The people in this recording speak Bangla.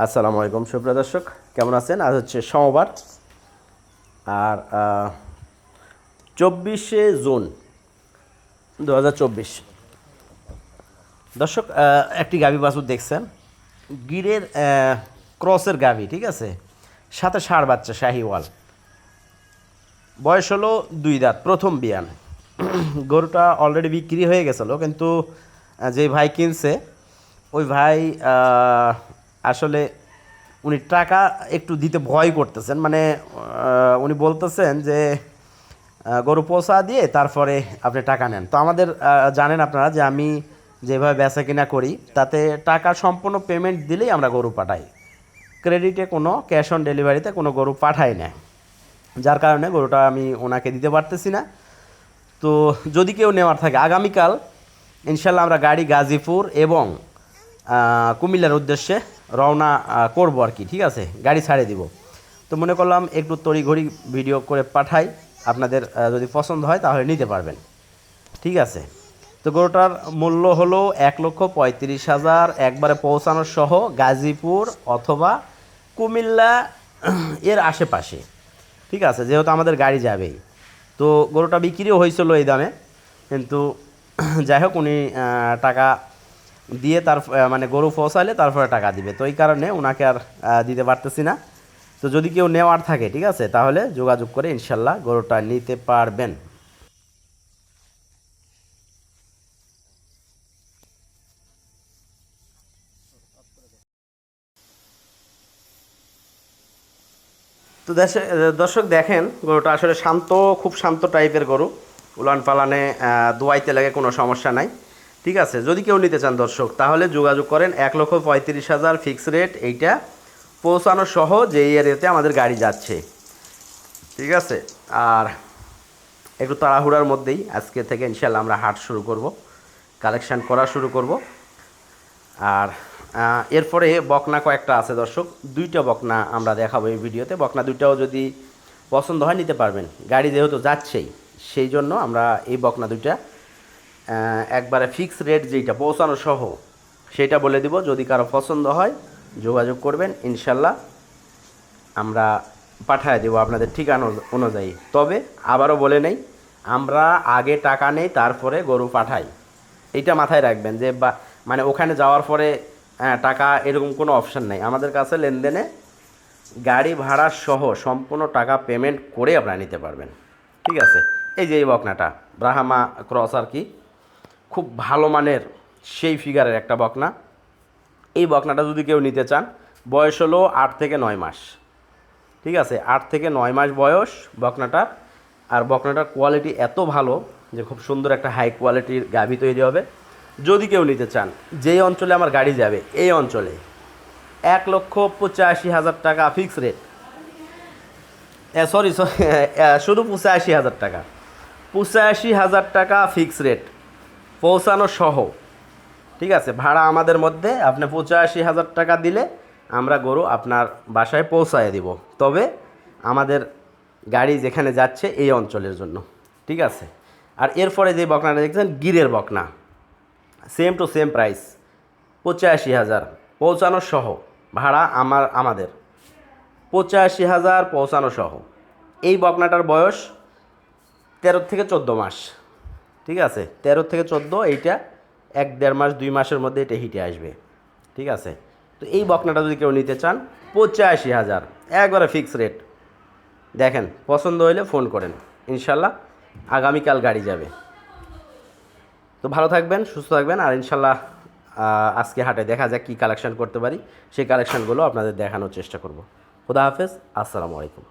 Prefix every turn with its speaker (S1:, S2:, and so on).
S1: আসসালামু আলাইকুম, সুপ্রিয় দর্শক, কেমন আছেন? আজ হচ্ছে সোমবার, আর চব্বিশে জুন দু হাজার চব্বিশ। দর্শক একটি গাভী বাছুর দেখছেন, গিরের ক্রসের গাভী, ঠিক আছে? সাথে ষাঁড় বাচ্চা, শাহিওয়াল। বয়স হলো দুই দাঁত, প্রথম বিয়ান। গরুটা অলরেডি বিক্রি হয়ে গেছিল, কিন্তু যে ভাই কিনছে, ওই ভাই আসলে উনি টাকা একটু দিতে ভয় করতেছেন। মানে উনি বলতেছেন যে গরু পোষা দিয়ে তারপরে আপনি টাকা নেন। তো আমাদের জানেন আপনারা যে আমি যেভাবে বেচা কিনা করি, তাতে টাকা সম্পূর্ণ পেমেন্ট দিলেই আমরা গরু পাঠাই। ক্রেডিটে কোনো ক্যাশ অন ডেলিভারিতে কোনো গরু পাঠাই না। যার কারণে গরুটা আমি ওনাকে দিতে পারতেছি না। তো যদি কেউ নেওয়ার থাকে, আগামীকাল ইনশাল্লাহ আমরা গাড়ি গাজীপুর এবং কুমিল্লার উদ্দেশ্যে রওনা করব আর কি, ঠিক আছে? গাড়ি ছাড়ে দিব। তো মনে করলাম একটু তড়িঘড়ি ভিডিও করে পাঠাই, আপনাদের যদি পছন্দ হয় তাহলে নিতে পারবেন। ঠিক আছে? তো গরুটার মূল্য হলো এক লক্ষ পঁয়ত্রিশ হাজার একবারে পৌঁছানোর সহ গাজীপুর অথবা কুমিল্লা, এর আশেপাশে। ঠিক আছে? যেহেতু আমাদের গাড়ি যাবেই। তো গরুটা বিক্রিও হয়েছিল এই দামে। কিন্তু যাই হোক, উনি টাকা দিয়ে তার মানে গরু পৌঁছালে তারপরে টাকা দিবে। তো এই কারণে ওনাকে আর দিতে পারতেছি না। তো যদি কেউ নেওয়ার থাকে, ঠিক আছে, তাহলে যোগাযোগ করে ইনশাল্লাহ গরুটা নিতে পারবেন। তো দর্শক দেখেন, গরুটা আসলে শান্ত, খুব শান্ত টাইপের গরু। উলান পালানে দোয়াইতে লাগে কোনো সমস্যা নাই। ঠিক আছে, যদি কেউ নিতে চান দর্শক, তাহলে যোগাযোগ করেন এক লক্ষ পঁয়ত্রিশ হাজার ফিক্স রেট এইটা পৌঁছানো সহ যে এরিয়াতে আমাদের গাড়ি যাচ্ছে। ঠিক আছে, আর একটু তাড়াহুড়ার মধ্যেই আজকে থেকে ইনশাল্লাহ আমরা হাট শুরু করব কালেকশান করা শুরু করব। আর এরপরে বকনা কয়েকটা আছে দর্শক, দুইটা বকনা আমরা দেখাবো এই ভিডিওতে। বকনা দুইটাও যদি পছন্দ হয় নিতে পারবেন, গাড়ি যেহেতু যাচ্ছেই, সেই জন্য আমরা এই বকনা দুইটা একবারে ফিক্স রেট যেটা পৌঁছানো সহ সেটা বলে দিব। যদি কারও পছন্দ হয় যোগাযোগ করবেন ইনশাল্লাহ আমরা পাঠিয়ে দেবো আপনাদের ঠিকানা অনুযায়ী। তবে আবারও বলে নেই আমরা আগে টাকা নেই তারপরে গরু পাঠাই। এইটা মাথায় রাখবেন যে বা মানে ওখানে যাওয়ার পরে হ্যাঁ, টাকা এরকম কোনো অপশান নেই। আমাদের কাছে লেনদেনে গাড়ি ভাড়া সহ সম্পূর্ণ টাকা পেমেন্ট করে আপনারা নিতে পারবেন। ঠিক আছে? এই যে এই বকনাটা ব্রাহামা ক্রস আর কি। খুব ভালো মানের সেই ফিগারের একটা বকনা। এই বকনাটা যদি কেউ নিতে চান, বয়স হলো আট থেকে নয় মাস। ঠিক আছে? আট থেকে নয় মাস বয়স বকনাটার আর বকনাটার কোয়ালিটি এত ভালো যে খুব সুন্দর একটা হাই কোয়ালিটির গাভী তৈরি হবে। যদি কেউ নিতে চান, যেই অঞ্চলে আমার গাড়ি যাবে, এই অঞ্চলে এক লক্ষ পঁচাশি হাজার টাকা ফিক্স রেট সরি সরি শুধু পঁচাশি হাজার টাকা। পঁচাশি হাজার টাকা ফিক্স রেট পৌঁছানো সহ। ঠিক আছে, ভাড়া আমাদের মধ্যে, আপনি পঁচাশি হাজার টাকা দিলে আমরা গরু আপনার বাসায় পৌঁছায় দিব। তবে আমাদের গাড়ি যেখানে যাচ্ছে এই অঞ্চলের জন্য। ঠিক আছে? আর এরপরে যে বকনাটা দেখছেন, গিরের বকনা। সেম টু সেম প্রাইস পঁচাশি হাজার। পৌঁছানো সহ। ভাড়া আমার, আমাদের। পঁচাশি হাজার পৌঁছানো সহ। এই বকনাটার বয়স তেরো থেকে চোদ্দ মাস। ঠিক আছে? তেরো থেকে চোদ্দ, এইটা এক দেড় মাস, দুই মাসের মধ্যে এটা হিটে আসবে। ঠিক আছে? তো এই বকনাটা যদি কেউ নিতে চান, পঁচাশি হাজার, একবারে ফিক্স রেট দেখেন, পছন্দ হইলে ফোন করেন। ইনশাল্লাহ আগামীকাল গাড়ি যাবে। তো ভালো থাকবেন, সুস্থ থাকবেন, আর ইনশাল্লাহ আজকে হাটে দেখা যাক কী কালেকশান করতে পারি। সেই কালেকশনগুলো আপনাদের দেখানোর চেষ্টা করব। খুদা হাফেজ, আসসালামু আলাইকুম।